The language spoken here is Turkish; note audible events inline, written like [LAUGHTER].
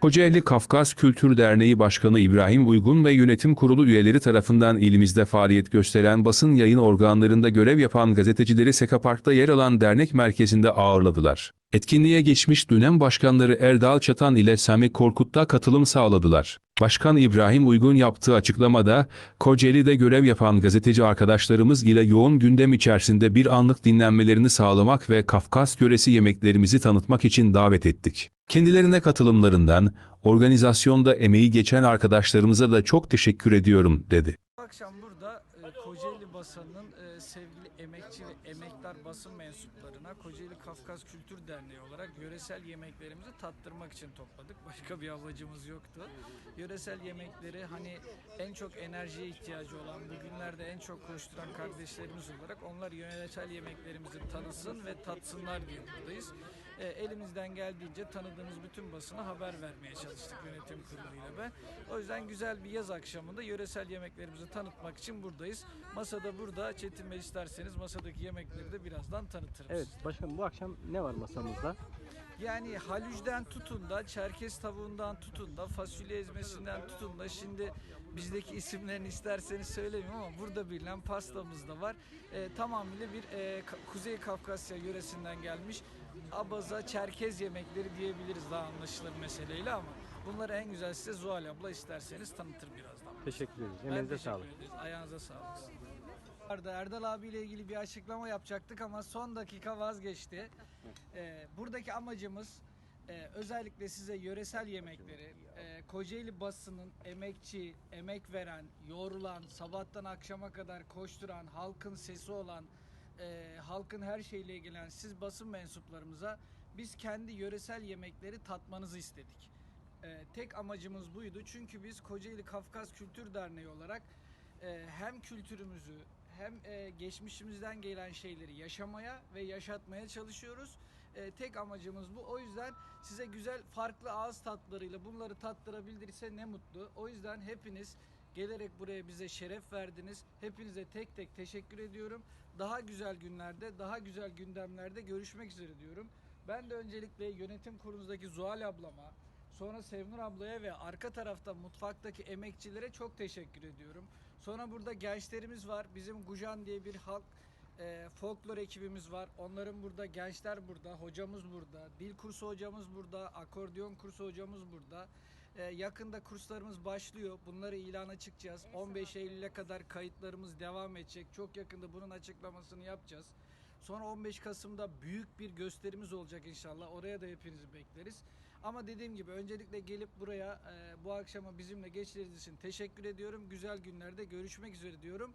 Kocaeli Kafkas Kültür Derneği Başkanı İbrahim Uygun ve yönetim kurulu üyeleri tarafından ilimizde faaliyet gösteren basın yayın organlarında görev yapan gazetecileri Seka Park'ta yer alan dernek merkezinde ağırladılar. Etkinliğe geçmiş dönem başkanları Erdal Çatan ile Sami Korkut da katılım sağladılar. Başkan İbrahim Uygun yaptığı açıklamada, Kocaeli'de görev yapan gazeteci arkadaşlarımız ile yoğun gündem içerisinde bir anlık dinlenmelerini sağlamak ve Kafkas yöresi yemeklerimizi tanıtmak için davet ettik. Kendilerine katılımlarından, organizasyonda emeği geçen arkadaşlarımıza da çok teşekkür ediyorum, dedi. Akşam Kocaeli basınının e, sevgili emekçi ve emektar basın mensuplarına Kocaeli Kafkas Kültür Derneği olarak yöresel yemeklerimizi tattırmak için topladık. [LAUGHS] Başka bir amacımız yoktu. Yöresel yemekleri hani en çok enerjiye ihtiyacı olan, bugünlerde en çok koşturan kardeşlerimiz olarak onlar yöresel yemeklerimizi tanısın ve tatsınlar diye buradayız. E, elimizden geldiğince tanıdığımız bütün basına haber vermeye çalıştık yönetim kuruluyla ben. O yüzden güzel bir yaz akşamında yöresel yemeklerimizi tanıtmak için buradayız. Masada burada. Çetin Bey isterseniz masadaki yemekleri de birazdan tanıtırım Evet başkanım bu akşam ne var masamızda? Yani halücden tutun da, çerkez tavuğundan tutun da, fasulye ezmesinden tutun da şimdi bizdeki isimlerini isterseniz söylemeyeyim ama burada bilinen pastamız da var. Ee, tamamıyla bir e, Kuzey Kafkasya yöresinden gelmiş abaza çerkez yemekleri diyebiliriz daha anlaşılır meseleyle ama bunları en güzel size Zuhal abla isterseniz tanıtır birazdan. Teşekkür ederiz. Ben Emeğinize teşekkür sağlık. ederiz. Ayağınıza sağlık. Arda Erdal abiyle ilgili bir açıklama yapacaktık ama son dakika vazgeçti. Ee, buradaki amacımız e, özellikle size yöresel yemekleri, e, Kocaeli basının emekçi, emek veren, yorulan, sabahtan akşama kadar koşturan, halkın sesi olan, e, halkın her şeyle ilgilenen siz basın mensuplarımıza biz kendi yöresel yemekleri tatmanızı istedik. E, tek amacımız buydu çünkü biz Kocaeli Kafkas Kültür Derneği olarak e, hem kültürümüzü hem e, geçmişimizden gelen şeyleri yaşamaya ve yaşatmaya çalışıyoruz. E, tek amacımız bu. O yüzden size güzel farklı ağız tatlarıyla bunları tattırabildiyse ne mutlu. O yüzden hepiniz gelerek buraya bize şeref verdiniz. Hepinize tek tek teşekkür ediyorum. Daha güzel günlerde, daha güzel gündemlerde görüşmek üzere diyorum. Ben de öncelikle yönetim kurulunuzdaki Zuhal ablama, Sonra Sevnur ablaya ve arka tarafta mutfaktaki emekçilere çok teşekkür ediyorum. Sonra burada gençlerimiz var. Bizim Gujan diye bir halk e, folklor ekibimiz var. Onların burada gençler burada, hocamız burada, dil kursu hocamız burada, akordeon kursu hocamız burada. E, yakında kurslarımız başlıyor. Bunları ilana çıkacağız. 15 Eylül'e kadar kayıtlarımız devam edecek. Çok yakında bunun açıklamasını yapacağız. Sonra 15 Kasım'da büyük bir gösterimiz olacak inşallah. Oraya da hepinizi bekleriz. Ama dediğim gibi öncelikle gelip buraya e, bu akşamı bizimle geçirdiğiniz için teşekkür ediyorum. Güzel günlerde görüşmek üzere diyorum.